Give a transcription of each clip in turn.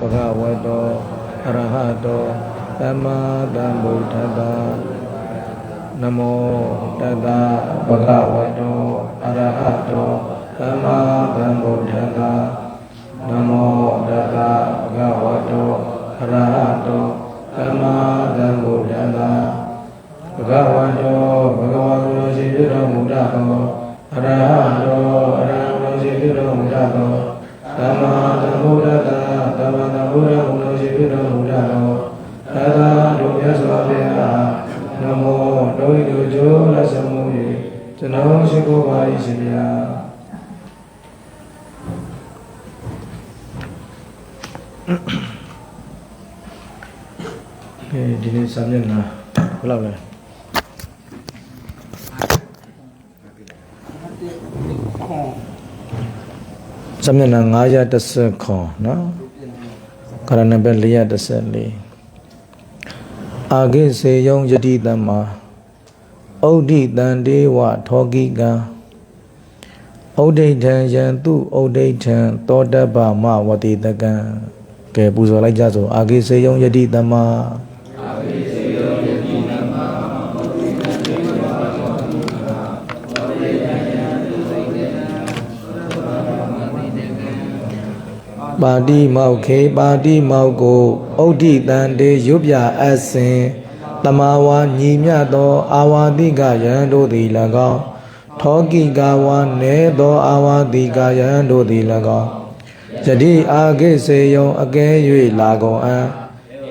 ဘဂဝတောအရဟတောသမ္မာသမ္ဗုဒ္ဓတ္တနမောတတ္တဘဂဝတောအရဟတောသမ္မာသမ္ဗုဒ္ဓတ္တနမောတတ္တဘဂဝတောအရဟတောသမ္မာသမ္ဗုဒ္ဓတ္တဘဂဝတောဘဂဝတောရှိပြုတော်မူတတ်သောအရဟတောအရဟတောရှိပြုတော်မူတတ်သောသမ္မာသမ္ဗုဒ္ဓတ္တ သမ္မာသမ္ဗုဒ္ဓဘုရားရှိပြုတော်မူတတ်သောသတ္တတို့မြတ်စွာဘုရားနမောတောဤတို့ကျိုးလက်ဆောင်မူ၍ကျွန်တော်ရှိခိုးပါ၏ရှင်ဗျာအဲဒီနေ့စာမျက်နှာဘယ်လောက်လဲစာမျက်နှာ930ခွန်နော် ခရဏဘက်414အာဂိစေယုံယတိတမ္မာဩဒိတံဒေဝထောကိကံဩဒိဋ္ဌံယံသူဩဒိဋ္ဌံသောတပ္ပမဝတိတကံကဲပူဇော်လိုက်ကြစို့အာဂိစေယုံယတိတမ္ပါတိမောက်ခေပါတိမောက်ကိုဩဒိတံတေရွတ်ပြအပ်စဉ်တမဝါညီမြတ်သောအာဝါတိကယံတို့သည်၎င်းထောကိကဝါနေသောအာဝါတိကယံတို့သည်၎င်းယတိအာဂိစေယုံအကဲ၍လာကုန်အံ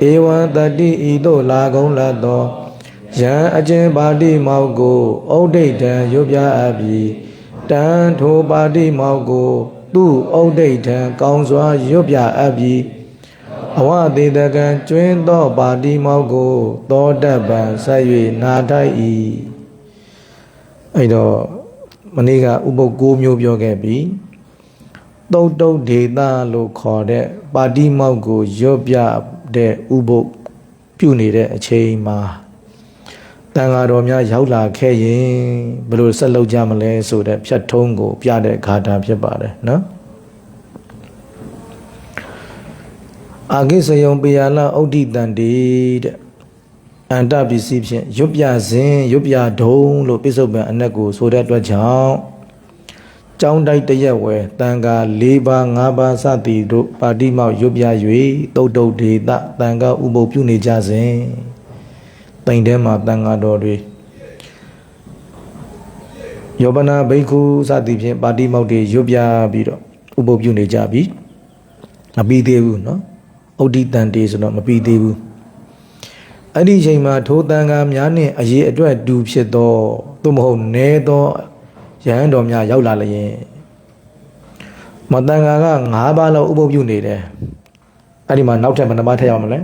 ဧဝံတတိဤသို့လာကုန်လတ်သောယံအကျဉ်ပါတိမောက်ကိုဩဒိဋ္ဌံရွတ်ပြအပ်ပြီးတန်ထိုပါတိမောက်ကို သူ့ဩဒိဋ္ဌံကောင်းစွာရွတ်ပြအပ်ပြီးအဝသေတကံကျွင်းသောပါတိမောက်ကို သောတပံဆက်၍နာထိုက်၏အဲ့တော့မနေ့ကဥပုပ်၉မျိုးပြောခဲ့ပြီတုတ်တုတ်ဒေတာလို့ခေါ်တဲ့ပါတိမောက်ကိုရွတ်ပြတဲ့ဥပုပ်ပြုနေတဲ့အချိန်မှာ တန်ဃာတော်များရောက်လာခဲ့ရင်ဘယ်လိုဆက်လုပ်ကြမလဲဆိုတဲ့ဖြတ်ထုံးကို ပြတဲ့ဂါထာဖြစ်ပါတယ်နော်အာဂိစယုံပေယလဩဒိတန်တေတဲ့အန္တပစ္စည်းဖြင့်ရွတ်ပြစဉ်ရွတ်ပြဒုံလို့ပြစ္ဆုတ်ပံအနက်ကိုဆိုတဲ့အတွက်ကြောင့်ကျောင်းတိုက်တရက်ဝယ်တန်ခါ၄ပါး၅ပါးစသည်တို့ပါတိမောက်ရွတ်ပြ၍တုတ်တုတ်ဒေသတန်ခါဥပုပ်ပြုနေကြစဉ် တိမ်ထဲမှာတန်ခါတော်တွေယောပနာဘိက္ခုစသည်ဖြင့်ပါတိမောက်တွေရွတ်ပြပြီးတော့ဥပုပ်ပြုနေကြပြီမပြီးသေးဘူးเนาะဩဒိတန်တေဆိုတော့မပြီးသေးဘူးအဲ့ဒီအချိန်မှာထိုတန်ခါများနှင့်အရေးအတွက်တူဖြစ်သောသို့မဟုတ်နည်းသောရဟန်းတော်များရောက်လာလျင်မတန်ခါက9ပါးလောက်ဥပုပ်ပြုနေတယ်အဲ့ဒီမှာနောက်ထပ်ဘယ်နှပါးထပ်ရောက်မလဲ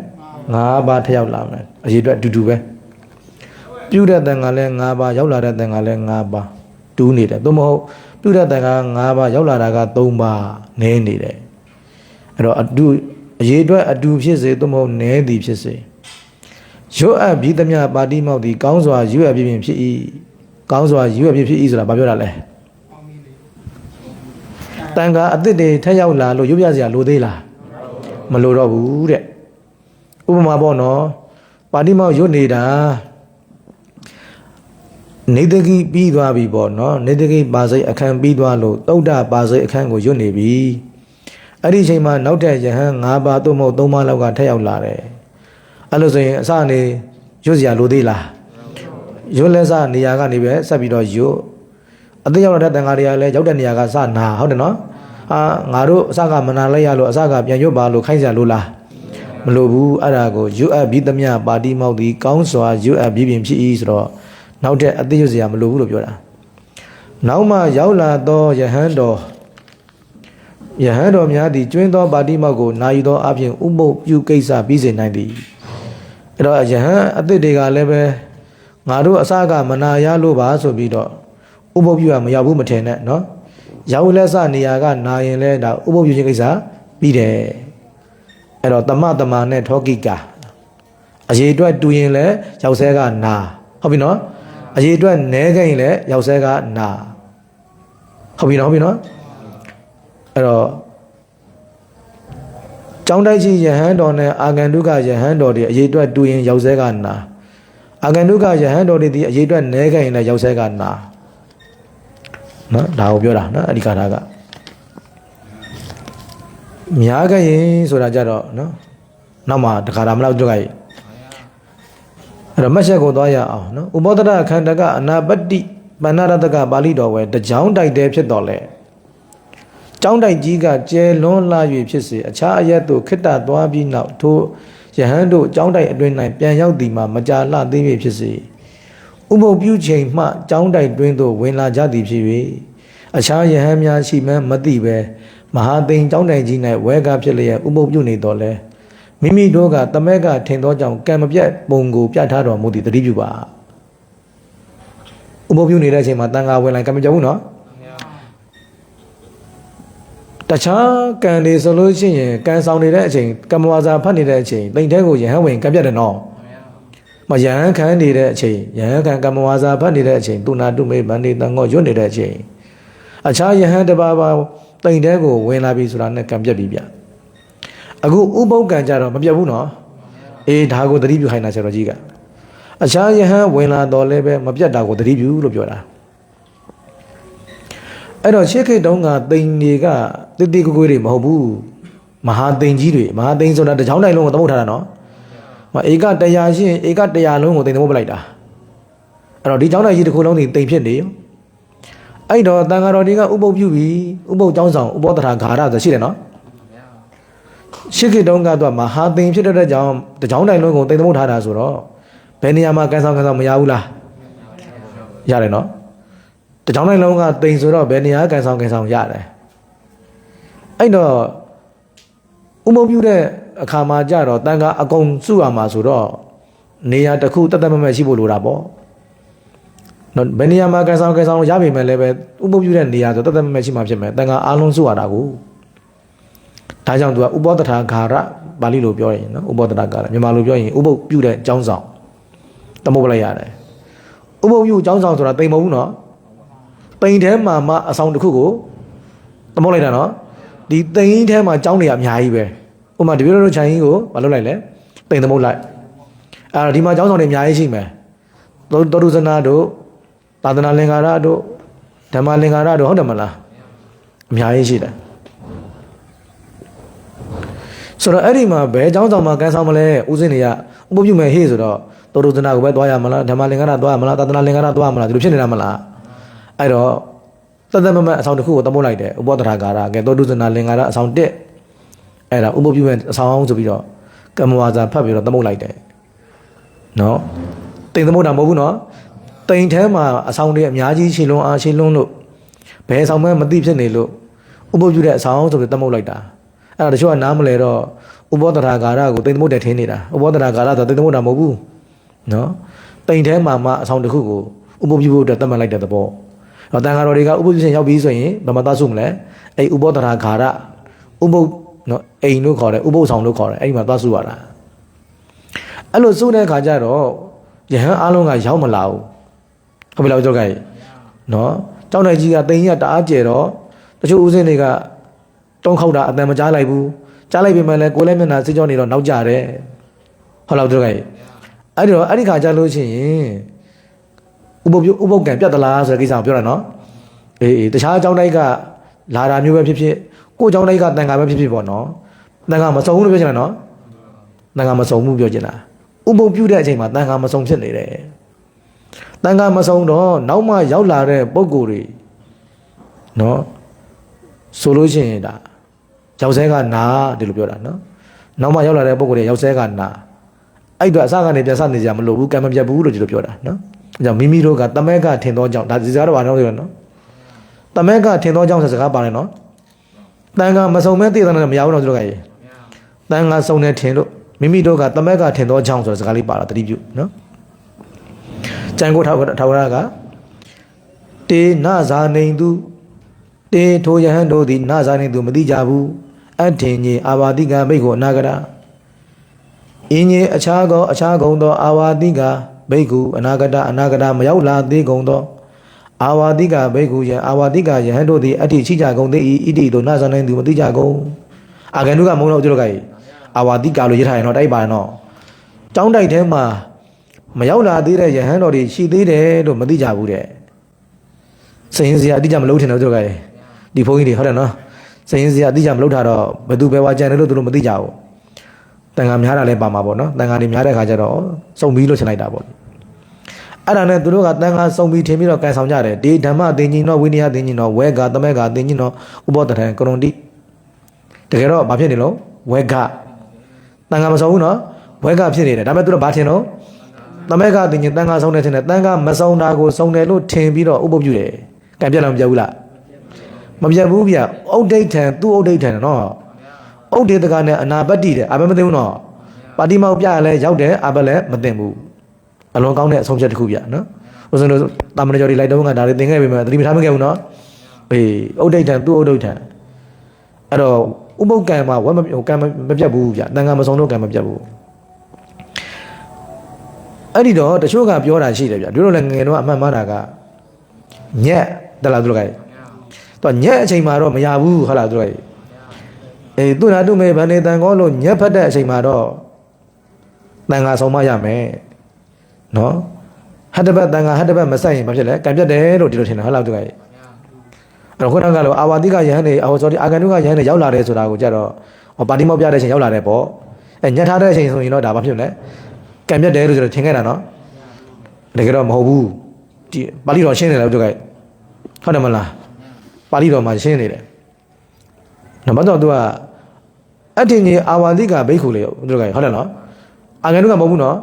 9ပါးထပ်ရောက်လာမယ်အရေးအတွက်အတူတူပဲ ပြုတဲ့တန်ခါလဲ9ပါးရောက်လာတဲ့တန်ခါလဲ9ပါးတူးနေတယ်သို့မဟုတ်ပြုတဲ့တန်ခါ9ပါးရောက်လာတာက3ပါးနည်းနေတယ်အဲ့တော့အတူအရေးအတွက်အတူဖြစ်စေသို့မဟုတ်နည်းသည်ဖြစ်စေရွတ်အပ်ပြီးသမျှပါတိမောက်သည်ကောင်းစွာရွတ်အပ်ပြီးဖြစ်၏ကောင်းစွာရွတ်အပ်ပြီးဖြစ်၏ဆိုတာဘာပြောတာလဲတန်ခါအစ်စ်တွေထက်ရောက်လာလို့ရွတ်ပြစရာလိုသေးလားမလိုတော့ဘူးတဲ့ဥပမာပေါ့နော်ပါတိမောက်ရွတ်နေတာ နေတကိပြီးသွားပြီပေါ့နော်နေတကိပါစိတ်အခန်းပြီးသွားလို့တုဒ္ဒပါစိတ်အခန်းကိုရွတ်နေပြီအဲ့ဒီအချိန်မှာနောက်တဲ့ယဟန်၅ပါးသို့မဟုတ်၃ပါးလောက်ကထက်ရောက်လာတယ်အဲ့လိုဆိုရင်အစနေရွတ်စရာလိုသေးလားရွတ်လဲစနေရာကနေပဲဆက်ပြီးတော့ရွတ်အသိရောက်တဲ့တန်ဃာတွေကလည်းရောက်တဲ့နေရာကစနာဟုတ်တယ်နော်အာငါတို့အစကမနာလိုက်ရလို့အစကပြန်ရွတ်ပါလို့ခိုင်းစရာလိုလားမလိုဘူးအဲ့ဒါကိုရွတ်အပ်ပြီးသမျှပါတိမောက်သည်ကောင်းစွာရွတ်အပ်ပြီးပြင်ဖြစ်၏ဆိုတော့ နောက်တဲ့အသိရွတ်စရာမလိုဘူးလို့ပြောတာနောက်မှရောက်လာသောယဟန်တော်ယဟန်တော်များသည်ကျွင်းသောပါတိမောက်ကိုနာယူသောအပြင်ဥပုပ်ပြုကိစ္စပြီးစေနိုင်သည်အဲ့တော့ယဟန်အသစ်တွေကလည်းပဲငါတို့အစကမနာရလို့ပါဆိုပြီးတော့ဥပုပ်ပြုရမရောက်ဘူးမထင်နဲ့เนาะရောက်လက်စနေရာကနာရင်လဲဒါဥပုပ်ပြုခြင်းကိစ္စပြီးတယ်အဲ့တော့တမတမနဲ့ထောကိကာအရေးအတွက်တူရင်လဲရောက်ဆဲကနာဟုတ်ပြီနော် အရေးအတွက်နဲခဲ့ရင်လဲရောက်ဆဲကနာဟုတ်ပြီနော်ဟုတ်ပြီနော်အဲ့တော့ကျောင်းတိုက်ကြီးယဟန်တော်နဲ့အာဂန္တုကယဟန်တော်တွေအရေးအတွက်တူရင်ရောက်ဆဲကနာအာဂန္တုကယဟန်တော်တွေဒီအရေးအတွက်နဲခဲ့ရင်လည်းရောက်ဆဲကနာနော်ဒါကိုပြောတာနော်အဓိကထားကများခဲ့ရင်ဆိုတာကြတော့နော်နောက်မှတခါတာမလောက်ကြွက်ခဲ့ အဲ့တော့မက်ဆက်ကိုသွားရအောင်နော်ဥပောဒရခန္ဓာကအနာပတ္တိပဏ္ဏရတကပါဠိတော်ဝဲတကြောင်းတိုက်တဲ့ဖြစ်တော်လဲကျောင်းတိုက်ကြီးကကျဲလွန်းလာ၍ဖြစ်စေအခြားအရက်သို့ခိတ္တသွားပြီးနောက်ထိုယဟန်တို့ကျောင်းတိုက်အတွင်း၌ပြန်ရောက်သည်မှာမကြာလှသေး၍ဖြစ်စေဥပုပ်ပြုချိန်မှကျောင်းတိုက်တွင်သို့ဝင်လာကြသည်ဖြစ်၍အခြားယဟန်များရှိမှန်းမသိပဲမဟာသိန်ကျောင်းတိုက်ကြီး၌ဝဲကားဖြစ်လျက်ဥပုပ်ပြုနေတော်လဲ မိမိတို့ကတမက်ကထင်သောကြောင့်ကံမပြတ်ပုံကိုပြတ်ထားတော်မူသည်တတိပြုပါဥပုပ်ပြုနေတဲ့အချိန်မှာတန်ခါဝင်လိုက်ကံမပြတ်ဘူးနော်တခြားကံတွေဆိုလို့ရှိရင်ကံဆောင်နေတဲ့အချိန်ကမ္မဝါစာဖတ်နေတဲ့အချိန်တိမ်ထဲကိုယဟန်ဝင်ကံပြတ်တယ်နော်မယဟန်ခံနေတဲ့အချိန်ယဟန်ခံကမ္မဝါစာဖတ်နေတဲ့အချိန်သူနာတုမေဗန္ဒီတန်ငောရွတ်နေတဲ့အချိန်အခြားယဟန်တစ်ပါးပါတိမ်ထဲကိုဝင်လာပြီဆိုတာနဲ့ကံပြတ်ပြီဗျ အခုဥပုပ်ကံကြတော့မပြတ်ဘူးနော်အေးဒါကိုသတိပြုခိုင်းတာဆရာတော်ကြီးကအခြားယဟန်ဝင်လာတော့လည်းပဲမပြတ်တာကိုသတိပြုလို့ပြောတာအဲ့တော့ရှေးခေတ်တုန်းကတိန်တွေကတိတိကိုကိုတွေမဟုတ်ဘူးမဟာတိန်ကြီးတွေမဟာတိန်ဆိုတာတစ်ချောင်းတိုင်းလုံးကိုသမုတ်ထားတာနော်မဧကတရားရှိရင်ဧကတရားလုံးကိုတိန်သမုတ်ပလိုက်တာအဲ့တော့ဒီချောင်းတိုင်းကြီးတစ်ခုလုံးဒီတိန်ဖြစ်နေရောအဲ့တော့တန်ဃာတော်တွေကဥပုပ်ပြုပြီးဥပုပ်ကျောင်းဆောင်ဥပောတထာဂါရဆိုရှိတယ်နော် ရှေးခေတ်တုန်းကတော့မဟာတိန်ဖြစ်တဲ့ကြောင့်တစ်ချောင်းတိုင်းလုံးကိုတိန်သမုတ်ထားတာဆိုတော့ဘယ်နေရာမှာကန်ဆောင်ကန်ဆောင်မရဘူးလားရတယ်နော်တကြောင်တိုင်းလုံးကတိမ်ဆိုတော့ဘယ်နေရာကန်ဆောင်ကန်ဆောင်ရတယ်အဲ့တော့ဥမုံပြူတဲ့အခါမှာကြတော့တန်ခါအကုန်စုရမှာဆိုတော့နေရာတစ်ခုတတ်တတ်မမဲ့ရှိဖို့လိုတာပေါ့နော်ဘယ်နေရာမှာကန်ဆောင်ကန်ဆောင်ရပြီမဲ့လည်းပဲဥမုံပြူတဲ့နေရာဆိုတတ်တတ်မမဲ့ရှိမှဖြစ်မယ်တန်ခါအားလုံးစုရတာကို ဒါကြောင့်သူကဥပောတထာဂါရပါဠိလိုပြောရင်နော်ဥပောတထာဂါရမြန်မာလိုပြောရင်ဥပုပ်ပြူတဲ့အကြောင်းဆောင်တမုတ်ပလိုက်ရတယ်ဥပုပ်ပြူအကြောင်းဆောင်ဆိုတာတိမ်မဟုတ်ဘူးနော်တိမ်ထဲမှာမှအဆောင်တစ်ခုကိုသမုတ်လိုက်တာနော်ဒီတိမ်ထဲမှာကြောင်းနေရအများကြီးပဲဥပမာဒီပြတို့ခြံကြီးကိုမလုပ်လိုက်လဲတိမ်သမုတ်လိုက်အဲ့တော့ဒီမှာကြောင်းဆောင်တွေအများကြီးရှိမယ်သောတောတုဇနာတို့သာသနာလင်္ကာရတို့ဓမ္မလင်္ကာရတို့ဟုတ်တယ်မလားအများကြီးရှိတယ် ဆိုတော့အဲ့ဒီမှာဘယ်เจ้าဆောင်မှာကန်ဆောင်မလဲဦးစင်းတွေကဥပပြုမဲ့ဟေ့ဆိုတော့တောတုဇနာကိုပဲသွားရမလားဓမ္မလင်္ကာရသွားရမလားသာသနာလင်္ကာရသွားရမလားဒီလိုဖြစ်နေတာမလား အဲ့တော့တသက်မမတ်အဆောင်တစ်ခုကိုသမုတ်လိုက်တယ်ဥပောတရာဂါရကဲသောတုဇနာလင်္ကာရအဆောင်တက်အဲ့ဒါဥပပြုမဲ့အဆောင်အောင်ဆိုပြီးတော့ကမ္မဝါစာဖတ်ပြီးတော့သမုတ်လိုက်တယ်နော်တိမ်သမုတ်တာမဟုတ်ဘူးနော်တိမ်ထဲမှာအဆောင်တွေအများကြီးရှည်လွန်းအားရှည်လွန်းလို့ဘယ်ဆောင်မှမသိဖြစ်နေလို့ဥပပြုတဲ့အဆောင်ဆိုပြီးသမုတ်လိုက်တာ အဲ့ဒါတချို့ကနားမလဲတော့ဥပောတရာဂါရကိုတိမ်သမုတ်တယ်ထင်းနေတာဥပောတရာဂါရဆိုတိမ်သမုတ်တာမဟုတ်ဘူးနော်တိမ်ထဲမှာမှအဆောင်တစ်ခုကိုဥပပြုဖို့အတွက်သတ်မှတ်လိုက်တဲ့သဘောတော့တန်ဃာတော်တွေကဥပုသ်ရှင်ရောက်ပြီဆိုရင်ဗမာသားစုမလဲအဲ့ဥပောတရာခါရဥပုပ်နော်အိမ်လို့ခေါ်တယ်ဥပုပ်ဆောင်လို့ခေါ်တယ်အဲ့ဒီမှာသွားစုရတာအဲ့လိုစုတဲ့ခါကျတော့ယဟန်အားလုံးကရောက်မလာဘူးဟုတ်ပြီလားတို့ကကြီးနော်ကြောက်နိုင်ကြီးကတိန်ကြီးကတအားကျဲတော့တချို့ဦးစင်းတွေက တုံးခောက်တာအတန်မကြားလိုက်ဘူးကြားလိုက်ပြီမဲ့လဲကိုယ်လည်းမျက်နှာစိတ်ကြောနေတော့နောက်ကြတယ်ဟုတ်လားတို့ကကြီးအဲ့ဒီတော့အဲ့ဒီခါကျလို့ရှိရင်ဥပုပ်ပြုဥပုပ်ကံပြတ်သလားဆိုတဲ့ကိစ္စကိုပြောတာနော်အေးအေးတခြားအကြောင်းတိုင်းကလာတာမျိုးပဲဖြစ်ဖြစ်ကိုယ်အကြောင်းတိုင်းကတန်ခါပဲဖြစ်ဖြစ်ပေါ့နော်တန်ခါမစုံဘူးလို့ပြောချင်တာနော်တန်ခါမစုံဘူးပြောချင်တာဥပုပ်ပြုတဲ့အချိန်မှာတန်ခါမစုံဖြစ်နေတယ်တန်ခါမစုံတော့နောက်မှရောက်လာတဲ့ပုံကိုယ်တွေနော်ဆိုလို့ရှိရင်ဒါ ရောက်ဆဲကနာဒီလိုပြောတာနော်နောက်မှရောက်လာတဲ့ပုံကိုယ်တွေရောက်ဆဲကနာအဲ့တော့အစကနေပြန်စနေကြမလို့ဘူးကံမပြတ်ဘူးလို့ဒီလိုပြောတာနော်အဲကြောင့်မိမိတို့ကတမက်ကထင်သောကြောင့်ဒါဒီစကားတော့ဘာလို့လဲနော်တမက်ကထင်သောကြောင့်ဆိုစကားပါတယ်နော်တန်ခါမစုံမဲ့သိတဲ့နဲ့မရဘူးတော့တို့ကရေတန်ခါစုံနေထင်လို့မိမိတို့ကတမက်ကထင်သောကြောင့်ဆိုစကားလေးပါတာတတိပြုနော်ကြံကိုထောက်ထောက်ရကတေနဇာနေသူ တေထိုယဟန်တို့သည်နဇာနေသူမသိကြဘူးအထင်ကြီးအာဘာတိကမိတ်ကိုအနာဂရအင်းကြီးအခြားကောအခြားကုံသောအာဝါတိကဘိက္ခုအနာဂတအနာဂတမရောက်လာသေးကုန်သောအာဝါတိကဘိက္ခုယံအာဝါတိကယဟန်တို့သည်အတ္တိရှိကြကုန်သည်ဣတိတို့နာဇာနိုင်သူမသိကြကုန်အာဂန္ဓုကမုံတော့ကျတော့ကကြီးအာဝါတိကာလို့ရေးထားရင်တော့တိုက်ပါရင်တော့ကျောင်းတိုက်ထဲမှာမရောက်လာသေးတဲ့ယဟန်တော်တွေရှိသေးတယ်လို့မသိကြဘူးတဲ့စရင်စရာအတိအကျမလုပ်ထင်တော့သူတို့ကလေ ဒီဘုန်းကြီးတွေဟုတ်တယ်နော်စရင်စရာအတိအကျမလုပ်ထားတော့ဘယ်သူပဲဝါကြံတယ်လို့သူတို့မသိကြဘူးတန်ခါများတာလည်းပါမှာပေါ့နော်တန်ခါတွေများတဲ့ခါကျတော့စုံပြီးလို့ချင်လိုက်တာပေါ့အဲ့ဒါနဲ့သူတို့ကတန်ခါစုံပြီးထင်ပြီးတော့ကန်ဆောင်ကြတယ်ဒီဓမ္မသင်္ကြီးတော့ဝိနည်းသင်္ကြီးတော့ဝဲကသမက်ကသင်္ကြီးတော့ဥပောတထံကရုံတိတကယ်တော့ဘာဖြစ်နေလို့ဝဲကတန်ခါမစုံဘူးနော်ဝဲကဖြစ်နေတယ်ဒါပေမဲ့သူတို့ဘာထင်တော့သမက်ကသင်္ကြီးတန်ခါဆုံးတယ်ထင်တယ်တန်ခါမစုံတာကိုစုံတယ်လို့ထင်ပြီးတော့ဥပုပ်ပြုတယ်ကံပြတ်လားမပြတ်ဘူးလား မပြတ်ဘူးဗျဥဒိဋ္ဌံသူ့ဥဒိဋ္ဌံနော်ဥဒေတကနဲ့အနာပတ္တိတဲ့အဘယ်မသိဘူးနော်ပါတိမောက်ပြရလဲရောက်တယ်အဘလည်းမသိဘူးအလွန်ကောင်းတဲ့အဆုံးဖြတ်တစ်ခုပြနော်ဦးဇင်းတို့တာမန်ကျော်တွေလိုက်တော့ကဒါတွေသင်ခဲ့ပြီမဲ့သတိမထားမခဲ့ဘူးနော်အေးဥဒိဋ္ဌံသူ့ဥဒိဋ္ဌံအဲ့တော့ဥပုပ်ကံမှာဝက်မကံမပြတ်ဘူးဗျတန်ခါမဆုံးတော့ကံမပြတ်ဘူးအဲ့ဒီတော့တချို့ကပြောတာရှိတယ်ဗျတို့တို့လည်းငယ်တော့အမှန်မှားတာကညက်တလားတို့က တော့ညက်အချိန်မှာတော့မရဘူးဟုတ်လားတို့ကအေးသူနာတုမေဗန္နေတန်ကောလို့ညက်ဖတ်တဲ့အချိန်မှာတော့တန်ခါဆုံးမရမယ်နော်ဟတ်တပတ်တန်ခါဟတ်တပတ်မဆိုင်ရင်ဘာဖြစ်လဲကံပြတ်တယ်လို့ဒီလိုထင်တယ်ဟုတ်လားသူကအဲ့တော့ခုနကလောအာဝတိကယဟန်နေအာဝဆောဒီအာဂန္တုကယဟန်နေရောက်လာတယ်ဆိုတာကိုကြတော့ဟောပါတိမောက်ပြတဲ့အချိန်ရောက်လာတယ်ပေါ့အဲညှက်ထားတဲ့အချိန်ဆိုရင်တော့ဒါဘာဖြစ်လဲကံပြတ်တယ်လို့ဆိုတော့ထင်ခဲ့တာနော်တကယ်တော့မဟုတ်ဘူးဒီပါဠိတော်ရှင်းနေတယ်သူကဟုတ်တယ်မလား ပါဠိတော်မှာရှင်းနေတယ်နောက်မှတော့သူကအတ္တင်ကြီးအာဝတိကဘိက္ခုလေသူကဟုတ်တယ်နော်အာဂန္တုကမဟုတ်ဘူးနော်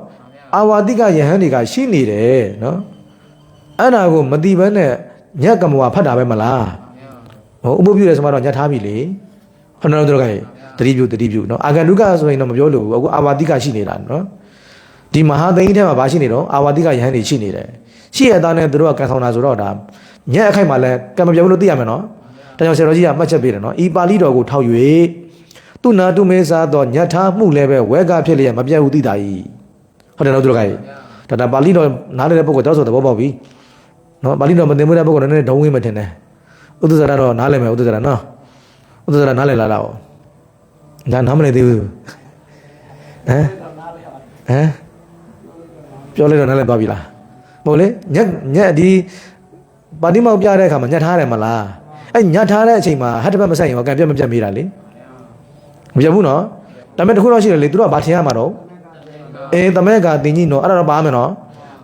အာဝတိကယဟန်တွေကရှိနေတယ်နော်အဲ့ဒါကိုမတိဘဲနဲ့ညက်ကမဝဖတ်တာပဲမလားဟိုဥပုပ်ပြုတယ်ဆိုမှတော့ညက်ထားပြီလေဟောနော်တို့ကတတိပြုတတိပြုနော်အာဂန္တုကဆိုရင်တော့မပြောလို့ဘူးအခုအာဝတိကရှိနေတာနော်ဒီမဟာသိန်းထဲမှာဘာရှိနေတော့အာဝတိကယဟန်တွေရှိနေတယ်ရှိရတဲ့နဲ့တို့ကကန်ဆောင်တာဆိုတော့ဒါ ညက်အခိုက်မှာလဲကံမပြောဘူးလို့သိရမယ်နော်ဒါကြောင့်ဆရာတော်ကြီးကမှတ်ချက်ပေးတယ်နော်ဤပါဠိတော်ကိုထောက်၍သူနာတုမေသာတော့ညက်ထားမှုလည်းပဲဝဲကဖြစ်လျက်မပြတ်ဘူးသိတာကြီးဟုတ်တယ်နော်သူတို့ကကြီးဒါဒါပါဠိတော်နားလည်တဲ့ပုဂ္ဂိုလ်တော့ဆိုသဘောပေါက်ပြီနော်ပါဠိတော်မသိမှုတဲ့ပုဂ္ဂိုလ်လည်းနည်းနည်းဒုံဝင်းမထင်နဲ့ဥဒ္ဒဇရာတော့နားလည်မယ်ဥဒ္ဒဇရာနော်ဥဒ္ဒဇရာနားလည်လာလားဒါနားမလည်သေးဘူးဟမ်ဟမ်ပြောလိုက်တော့နားလည်သွားပြီလားဟုတ်လေညက်ညက်ဒီ ပါဠိမောက်ပြတဲ့အခါမှာညက်ထားတယ်မလားအဲ့ညက်ထားတဲ့အချိန်မှာဟတ်တပတ်မဆိုင်ရင်ကံပြတ်မပြတ်မိတာလေမပြတ်ဘူးနော်ဒါပေမဲ့တခုတော့ရှိတယ်လေသူတို့ကဘာထင်ရမှာတော့အေးတမဲကတင်ကြီးနော်အဲ့ဒါတော့ပါမယ်နော်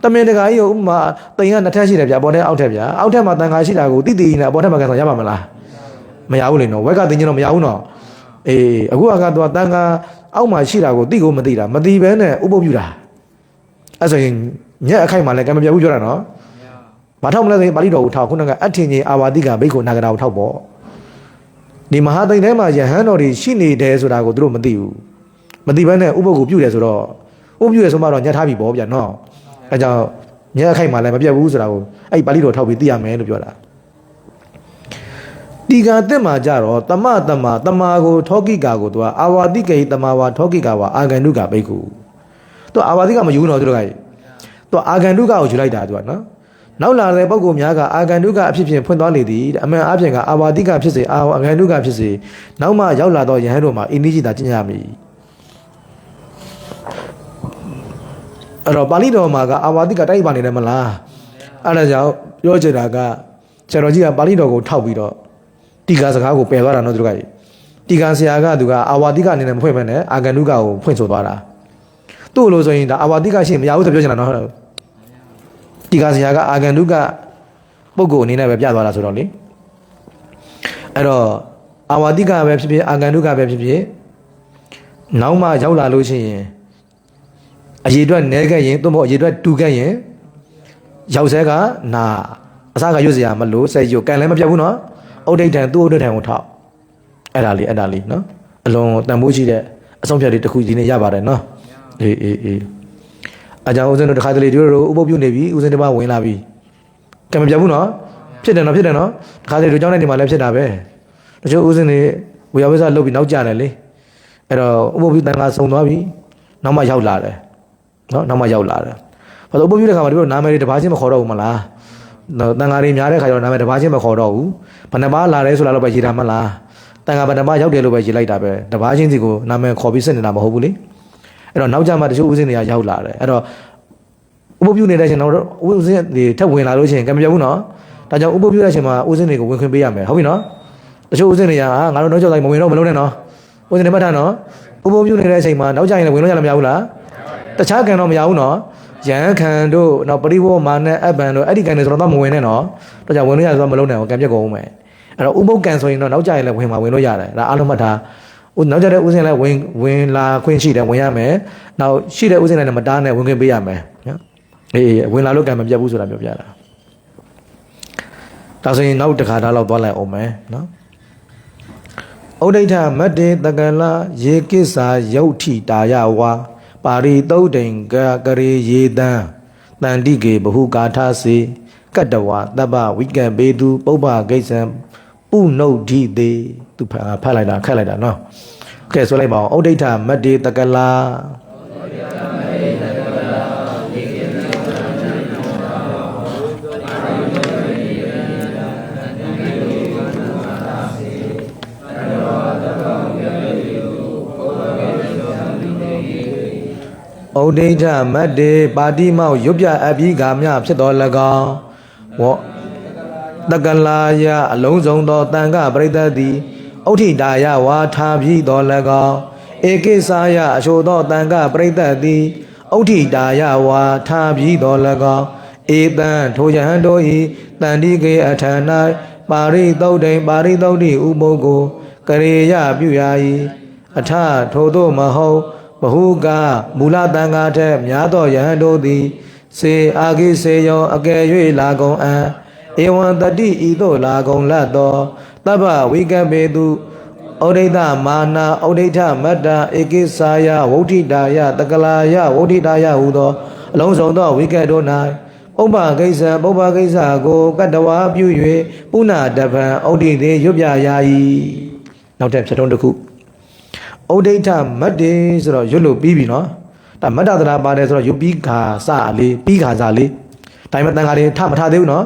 တမင်တကာကြီးကိုဥပမာတင်ကနှစ်ထက်ရှိတယ်ဗျအပေါ်ထက်အောက်ထက်ဗျအောက်ထက်မှာတန်ခါရှိတာကိုတိတိနဲ့အပေါ်ထက်မှာကန်ဆောင်ရပါမလားမရဘူးလေနော်ဝက်ကတင်ကြီးတော့မရဘူးနော်အေးအခုကတော့တန်ခါအောက်မှာရှိတာကိုတိကိုမသိတာမသိဘဲနဲ့ဥပုပ်ပြတာအဲ့ဆိုရင်ညက်အခိုက်မှာလည်းကံမပြတ်ဘူးပြောတာနော် ဘာထောက်မလဲဆိုရင်ပါဠိတော်ကိုထောက်ခုနကအထင်ကြီးအာဝတိကဘိက္ခုနာဂရာကိုထောက်ပေါ့ဒီမဟာသိန်ထဲမှာယဟန်တော်တွေရှိနေတယ်ဆိုတာကိုသူတို့မသိဘူးမသိဘဲနဲ့ဥပုပ်ကိုပြုတယ်ဆိုတော့ဥပ္ပြုရဆိုမှတော့ညှက်ထားပြီပေါ့ဗျာနော်အဲကြောင့်ညှက်အခိုက်မှလည်းမပြတ်ဘူးဆိုတာကိုအဲ့ပါဠိတော်ထောက်ပြီးသိရမယ်လို့ပြောတာဒီကတက်မှာကြတော့တမတမတမာကိုထောကိကာကိုသူကအာဝတိကေတမဝါထောကိကာဝါအာဂန္တုကဘိက္ခုသူအာဝတိကမယူတော့သူတို့ကသူအာဂန္တုကကိုယူလိုက်တာသူကနော် နောက်လာတဲ့ပုဂ္ဂိုလ်များကအာဂန္တုကအဖြစ်ဖြင့်ဖွင့်သွားလေသည်အမှန်အဖြစ်ကအာဝတိကဖြစ်စေအာဂန္တုကဖြစ်စေနောက်မှရောက်လာတော့ယဟန်တို့မှာအင်းကြီးတာကျင့်ရမည်အဲ့တော့ပါဠိတော်မှာကအာဝတိကတိုက်ပါနေတယ်မလားအဲ့ဒါကြောင့်ပြောချင်တာကဆရာတော်ကြီးကပါဠိတော်ကိုထောက်ပြီးတော့တီကာစကားကိုပယ်သွားတာနော်သူတို့ကတီကာဆရာကသူကအာဝတိကအနေနဲ့မဖွင့်ဘဲနဲ့အာဂန္ဓုကကိုဖွင့်ဆိုသွားတာသူ့လိုဆိုရင်ဒါအာဝတိကရှိရင်မရဘူးဆိုပြောချင်တာနော်ဟု တ်လားတီကာဆရာကအာဂန္ဓုကပုဂ္ဂိုလ်အနေနဲ့ပဲပြသွားတာဆိုတော့လေအဲ့တော့အာဝတိကပဲဖြစ်ဖြစ်အာဂန္ဓုကပဲဖြစ်ဖြစ်နောက်မှရောက်လာလို့ရှိရင်အရေအတွက်နဲခဲ့ရင်သို့မဟုတ်အရေအတွက်တူခဲ့ရင်ရောက်ဆဲကနာအစားကရွတ်စရာမလို့ဆက်ရွတ်ကန်လည်းမပြတ်ဘူးနော်အုတ်ဒိတ်တန်သူ့အုတ်ဒိတ်တန်ကိုထောက်အဲ့ဒါလေးအဲ့ဒါလေးနော်အလွန်တန်ဖိုးရှိတဲ့အဆုံးဖြတ်လေးတစ်ခုဒီနေ့ရပါတယ်နော်အေးအေးအေး အကြောင်းဦးဇင်းတို့တစ်ခါတလေတို့တို့ဥပုပ်ပြုတ်နေပြီဦးဇင်းတစ်ပါးဝင်လာပြီကံမပြတ်ဘူးနော်ဖြစ်တယ်နော်ဖြစ်တယ်နော်တစ်ခါတလေတို့ကြောင်းတဲ့နေမှာလည်းဖြစ်တာပဲတချို့ဦးဇင်းတွေဝေယဝိဇ္ဇလုတ်ပြီးနောက်ကျတယ်လေအဲ့တော့ဥပုပ်ပြုတ်တန်ခါဆုံသွားပြီနောက်မှရောက်လာတယ်နော်နောက်မှရောက်လာတယ်။ဘာလို့အပုပ်ပြုတဲ့ခါမှာဒီလိုနာမည်တွေတစ်ပါးချင်းမခေါ်တော့ဘူးမလား။နော်တန်ဃာတွေများတဲ့ခါကျတော့နာမည်တစ်ပါးချင်းမခေါ်တော့ဘူး။ဘယ်နှပါးလာလဲဆိုတာတော့ပဲရေးတာမလားတန်ခါပတ္တမရောက်တယ်လို့ပဲရေးလိုက်တာပဲတပားချင်းစီကိုနာမည်ခေါ်ပြီးစစ်နေတာမဟုတ်ဘူးလေ အဲ့တော့နောက်ကြမှာတချို့ဥစဉ်တွေကရောက်လာတယ်အဲ့တော့ဥပပြုနေတဲ့ချိန်တော့ဥစဉ်တွေထပ်ဝင်လာလို့ရှိရင်ကံမပြောဘူးနော်ဒါကြောင့်ဥပပြုတဲ့ချိန်မှာဥစဉ်တွေကိုဝင်ခွင့်ပေးရမယ်ဟုတ်ပြီနော်တချို့ဥစဉ်တွေကဟာငါတို့တော့ကြောက်လိုက်မဝင်တော့မလုံးနဲ့နော်ဥစဉ်တွေမှတ်ထားနော်ဥပပြုနေတဲ့အချိန်မှာနောက်ကြရင်လည်းဝင်လို့ရလားမရဘူးလားတခြားကံတော့မရဘူးနော်ရန်ခံတို့နောက်ပရိဘောမာနဲ့အပန်တို့အဲ့ဒီကံတွေဆိုတော့မဝင်နဲ့နော်ဒါကြောင့်ဝင်လို့ရဆိုတော့မလုံးနဲ့ကံပြက်ကုန်ဦးမယ်အဲ့တော့ဥပုပ်ကန်ဆိုရင်တော့နောက်ကြရင်လည်းဝင်မှာဝင်လို့ရတယ်ဒါအားလုံးမှတ်ထား ဥနောက်ကြတဲ့ဥစဉ်လည်းဝင်ဝင်လာခွင့်ရှိတယ်ဝင်ရမယ်နောက်ရှိတဲ့ဥစဉ်လည်းမတားနဲ့ဝင်ခွင့်ပေးရမယ်နော်အေးဝင်လာလို့ကံမပြတ်ဘူးဆိုတာပြောပြတာဒါဆိုရင်နောက်တစ်ခါတော့လောက်သွားလိုက်အောင်မယ်နော်ဩဒိဋ္ဌမတ္တေတကလယေကိစ္ဆာယုတ်ထိတာယဝါပါရိသုတ်တိန်ကကရေယေတံတန္တိကေဘဟုကာထစေကတ္တဝတပ္ပဝိကံပေသူပုပ္ပဂိစ္ဆံပုနှုတ်ဓိသေး သူဖတ်ဖတ်လိုက်တာခက်လိုက်တာနော်ကဲဆိုလိုက်ပါအောင်ဩဒိဋ္ဌမတ္တေတကလာဩဒိဋ္ဌမတ္တေပါတိမောက်ရွတ်ပြအပိဂါမြဖြစ်တော်၎င်းဝေါတကလာယအလုံးစုံသောတန်ခပရိသတ်သည် ဩဋ္ဌိတာယဝါထားပြီးတော်၎င်းဧကိစာယအချိုသောတန်ခပရိသတ်သည်ဩဋ္ဌိတာယဝါထားပြီးတော်၎င်းဧတံထိုယဟန်တို့ဤတန်တိကေအထံ၌ပါရိသုတ်တိန်ပါရိသုတ်တိဥပုဂ္ဂိုကရေယပြုရာ၏အထထိုသို့မဟုတ်ဘဟုကမူလတန်ခါထက်များသောယဟန်တို့သည်စေအာဂိစေယောအကယ်၍လာကုန်အံဧဝံတတိဤသို့လာကုန်လတ်သော တပ္ပဝိကပေတုဩဒိဋ္ဌမာနာဩဒိဋ္ဌမတ္တဧကိစာယဝုဋ္ဌိတာယတကလာယဝုဋ္ဌိတာယဟူသောအလုံးစုံသောဝိကတို့၌ဥပ္ပကိစ္စပုပ္ပကိစ္စကိုကတ္တဝါပြု၍ပုဏ္ဏတပံဩဒိသေးရွတ်ပြရာ၏နောက်ထပ်ဖြစ်တုံးတစ်ခုဩဒိဋ္ဌမတ္တေဆိုတော့ရွတ်လို့ပြီးပြီနော်ဒါမတ္တသရာပါတယ်ဆိုတော့ရွတ်ပြီးခါစလေးပြီးခါစလေးဒါပေမဲ့တန်ခါတွေထမထသေးဘူးနော်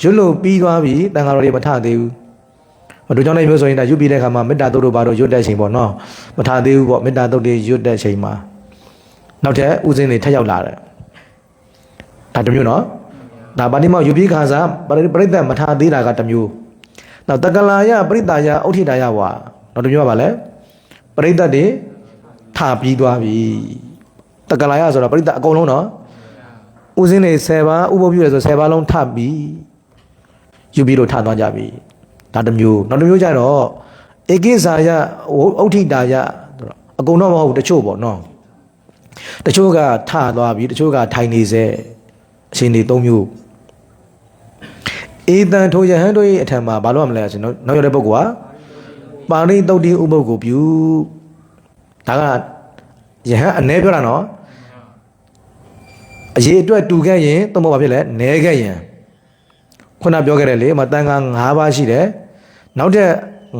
ရွတ်လို့ပြီးသွားပြီတန်ခါတော်တွေမထသေးဘူးမ တို့ကြောင့်လည်းမျိုးဆိုရင်ဒါရွတ်ပြီးတဲ့ခါမှာမေတ္တာတုတ်တို့ဘာတို့ရွတ်တဲ့ချိန်ပေါ့နော်မထသေးဘူးပေါ့မေတ္တာတုတ်တွေရွတ်တဲ့ချိန်မှာနောက်ထပ်ဥစဉ်တွေထပ်ရောက်လာတယ်ဒါတစ်မျိုးနော်ဒါပါဠိမောရွတ်ပြီးခါစားပရိပရိသတ်မထသေးတာကတစ်မျိုးနောက်တက္ကလာယပရိတာယဥဋ္ဌိတာယဝါနောက်တစ်မျိုးကဘာလဲပရိသတ်တွေထပြီးသွားပြီတက္ကလာယဆိုတော့ပရိသတ်အကုန်လုံးနော်ဥစဉ်တွေ10ပါးဥပုပ်ပြုရဆို10ပါးလုံးထပြီးယူပြီးတော့ထသွားကြပြီ ဒါတစ်မျိုးနောက်တစ်မျိုးကျတော့ဧကိစာယဥဋ္ဌိတာယဆိုတော့အကုန်တော့မဟုတ်ဘူးတချို့ပေါ့နော်တချို့ကထသွားပြီတချို့ကထိုင်နေစေအရှင်တွေ၃မျိုးဧတံထိုယဟန်တို့၏အထံမှာဘာလို့ရမလဲဆိုတော့နောက်ရတဲ့ပုဂ္ဂိုလ်ကပါရိတုတ်တိဥပုပ်ကိုပြုဒါကယဟန်အ ਨੇ ပြောတာနော်အရေးအတွက်တူခဲ့ရင်သုံးဖို့ဘာဖြစ်လဲနဲခဲ့ရင် ခုနပြောခဲ့တယ်လေမတန်ခါ၅ပါးရှိတယ်နောက်ထပ်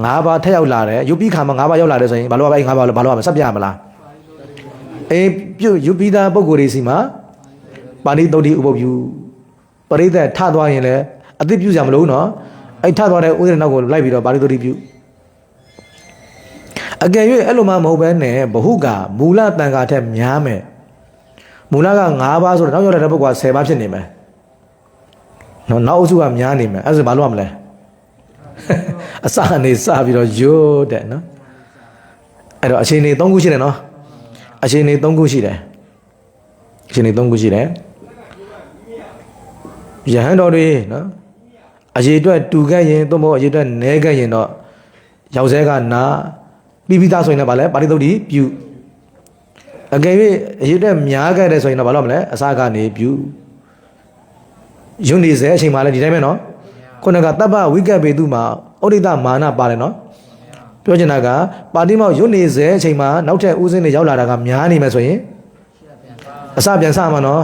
၅ပါးထပ်ရောက်လာတယ်ယူပြီးခါမှာ၅ပါးရောက်လာတယ်ဆိုရင်ဘာလို့အဲ့၅ပါးလဲဘာလို့ရမလဲစပ်ပြရမလားအေးပြုယူပြီးသားပုံကိုယ်တွေစီမှာပါဠိတုတ်တိဥပုပ်ပြုပရိသတ်ထသွားရင်လည်းအသိပြုကြမလို့နော်အဲ့ထသွားတဲ့ဥဒရနောက်ကိုလိုက်ပြီးတော့ပါဠိတုတ်တိပြုအကယ်၍အဲ့လိုမှမဟုတ်ဘဲနဲ့ဘဟုကမူလတန်ခါထက်များမယ်မူလက9ပါးဆိုတော့နောက်ရောက်တဲ့ပုဂ္ဂိုလ်က10ပါးဖြစ်နေမယ် နော်နောက်အုပ်စုကများနေမယ်အဲ့ဒါဆိုဘာလို့ရမလဲအစအနေစပြီးတော့ယွတ်တဲ့နော်အဲ့တော့အချိန်နေ3ခုရှိတယ်နော်အချိန်နေ3ခုရှိတယ်အချိန်နေ3ခုရှိတယ်ယဟန်တော်တွေနော်အရေးအတွက်တူခဲ့ရင်သို့မဟုတ်အရေးအတွက်နဲခဲ့ရင်တော့ရောက်စဲကနာပြီးပြီးသားဆိုရင်လည်းဗာလဲပါဠိသုတ်တိပြုအကယ်၍အရေးအတွက်များခဲ့တယ်ဆိုရင်တော့ဘာလို့မလဲအစကနေပြု ယွန်းနေစေအချိန်မှလည်းဒီတိုင်းပဲနော်ခုနကတပ္ပဝိကပ်ပေသူမှာဩဒိတမာနပါတယ်နော်ပြောချင်တာကပါတိမောက်ယွန်းနေစေအချိန်မှာနောက်ထပ်ဥစဉ်တွေရောက်လာတာကများနေမယ်ဆိုရင်အစပြန်စမှာနော်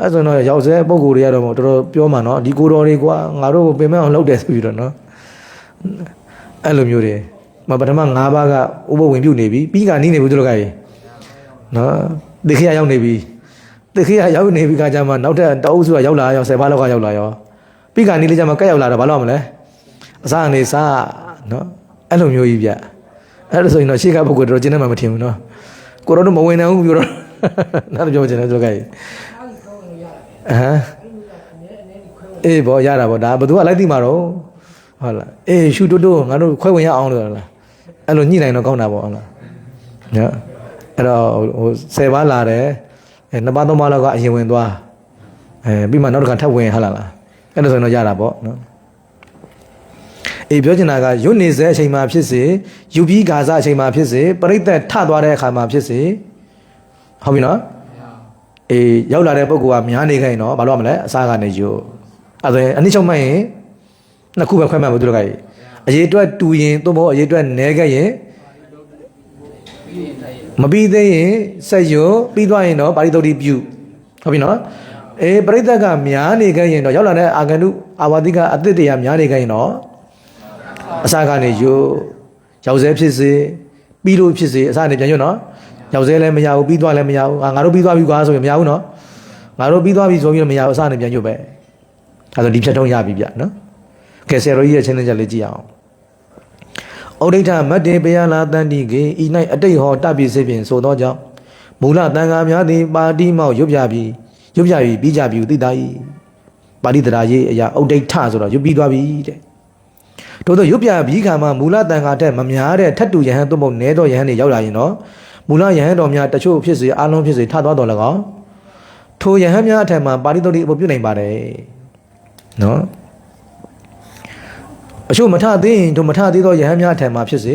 အဲ့ဆိုတော့ရောက်စေပုံကိုယ်တွေကတော့တော်တော်ပြောမှာနော်ဒီကိုတော်တွေကွာငါတို့ပင်မအောင်လုပ်တယ်ဆိုပြီးတော့နော်အဲ့လိုမျိုးတွေမပထမ၅ပါးကဥပဝင်ပြုတ်နေပြီပြီးကနီးနေဘူးတို့ကကြီးနော်တေခိယရောက်နေပြီ တေခိယရောက်နေပြီကကြမှာနောက်ထပ်တအုပ်စုကရောက်လာရော10ပါးလောက်ကရောက်လာရောပြီးကနီးလေးကြမှာကက်ရောက်လာတော့ဘာလို့မလဲအစအနေစနော်အဲ့လိုမျိုးကြီးဗျအဲ့လိုဆိုရင်တော့ရှေ့ကပုဂ္ဂိုလ်တော်ကျင်းနေမှာမထင်ဘူးနော်ကိုရောတော့မဝင်နိုင်ဘူးပြောတော့နားတော့ပြောချင်တယ်ဆိုကြရဲ့ဟမ်အေးဘောရတာဘောဒါဘသူကလိုက်သိမှာတော့ဟုတ်လားအေးရှူတိုးတိုးငါတို့ခွဲဝင်ရအောင်လို့လားအဲ့လိုညှိနိုင်တော့ကောင်းတာပေါ့ဟုတ်လားညအဲ့တော့ဟို10ပါးလာတယ် အဲနှစ်ပါးသုံးပါးလောက်ကအရင်ဝင်သွားအဲပြီးမှနောက်တစ်ခါထပ်ဝင်ဟုတ်လားလားအဲ့လိုဆိုရင်တော့ရတာပေါ့နော်အေးပြောချင်တာကရွတ်နေစေအချိန်မှာဖြစ်စေယူပြီးဂါဇအချိန်မှာဖြစ်စေပရိသတ်ထသွားတဲ့အခါမှာဖြစ်စေဟုတ်ပြီနော်အေးရောက်လာတဲ့ပုဂ္ဂိုလ်ကများနေခိုင်းတော့ဘာလို့ရမလဲအစားကနေယူအဲဆိုရင်အနည်းချုပ်မှတ်ရင်နှစ်ခုပဲခွဲမှတ်ဖို့သူတို့ကကြီးအရေးအတွက်တူရင်သို့မဟုတ်အရေးအတွက်နဲခဲ့ရင် မပြီးသေးရင်ဆက်ယူပြီးသွားရင်တော့ပါဠိတုတ်တိပြုဟုတ်ပြီနော်အေးပရိသတ်ကများနေခဲ့ရင်တော့ရောက်လာတဲ့အာဂန္တုအာဝတိကအသစ်တရားများနေခဲ့ရင်တော့အစကနေယူရောက်စဲဖြစ်စေပြီးလို့ဖြစ်စေအစကနေပြန်ယူနော်ရောက်စဲလည်းမရဘူးပြီးသွားလည်းမရဘူးအာငါတို့ပြီးသွားပြီကွာဆိုရင်မရဘူးနော်ငါတို့ပြီးသွားပြီဆိုပြီးတော့မရဘူးအစကနေပြန်ယူပဲအဲဆိုဒီဖြတ်ထုံးရပြီဗျနော်ကဲဆရာတော်ကြီးရဲ့ချင်းချင်းချက်လေးကြည့်အောင် ဩဒိဋ္ဌမတ္တေပယလာတန်တိကေဤ၌အတိတ်ဟောတပိစေဖြင့်ဆိုသောကြောင့်မူလတန်ဃာများသည်ပါတိမောက်ရွတ်ပြပြီးရွတ်ပြပြီးပြီးကြပြီသိတာဤပါဠိတရားရေးအရာဩဒိဋ္ဌဆိုတော့ရွတ်ပြီးသွားပြီတဲ့တို့တော့ရုပ်ပြပြီးခါမှာမူလတန်ခါတက်မများတဲ့ထတ်တူယဟန်သို့မဟုတ်နဲတော့ယဟန်တွေရောက်လာရင်တော့မူလယဟန်တော်များတချို့ဖြစ်စေအလုံးဖြစ်စေထသွားတော်၎င်းထိုယဟန်များအထက်မှာပါဠိတော်တွေအပေါ်ပြုနိုင်ပါတယ်နော် အချို့မထသေးရင်တို့မထသေးသောယဟန်များအထက်မှာဖြစ်စေ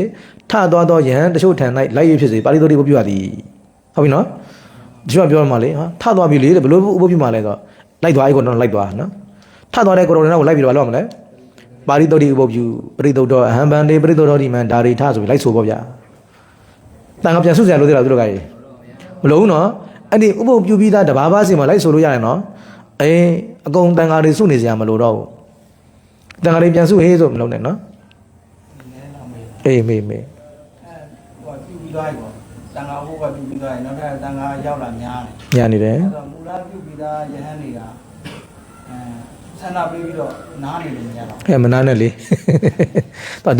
ထသွားသောယဟန်တချို့ထံ၌လိုက်ရဖြစ်စေပါဠိတော်တွေအပေါ်ပြုရသည်ဟုတ်ပြီနော်ဒီမှာပြောမှလေဟာထသွားပြီလေဘယ်လိုအပေါ်ပြုမှလဲဆိုလိုက်သွားအဲ့ကတော့လိုက်သွားနော်ထသွားတဲ့ကိုရိုနာကိုလိုက်ပြီးတော့ဘာလုပ်မလဲပါရိသုတ်တိဥပုပ္ပြုပရိသုတ်တော်အဟံဗန္တေပရိသုတ်တော်ဒီမန်ဒါရိထဆိုပြီးလိုက်ဆိုပေါ့ဗျာတန်ခါပြန်ဆုစရာလို့သေးလားသူတို့ကကြီးမလို့နော်အဲ့ဒီဥပုပ္ပြုပြီးသားတဘာဘာစီမှာလိုက်ဆိုလို့ရတယ်နော်အေးအကုန်တန်ခါတွေစုနေစရာမလိုတော့ဘူး တန်ခါတွေပြန်စုဟေးဆိုမလုပ်နဲ့နော်နည်းလာမေးအေးမေးမေးအဲဟိုပြုပြီးသွားပြီပေါ့တန်ခါဘုကပြုပြီးသွားရင်နောက်ထပ်တန်ခါရောက်လာများတယ်ညာနေတယ်အဲ့တော့မူလပြုပြီးသားယဟန်တွေကအဲဆန္ဒပေးပြီးတော့နားနေတယ်များတော့အဲမနာနဲ့လေတော့ဒီ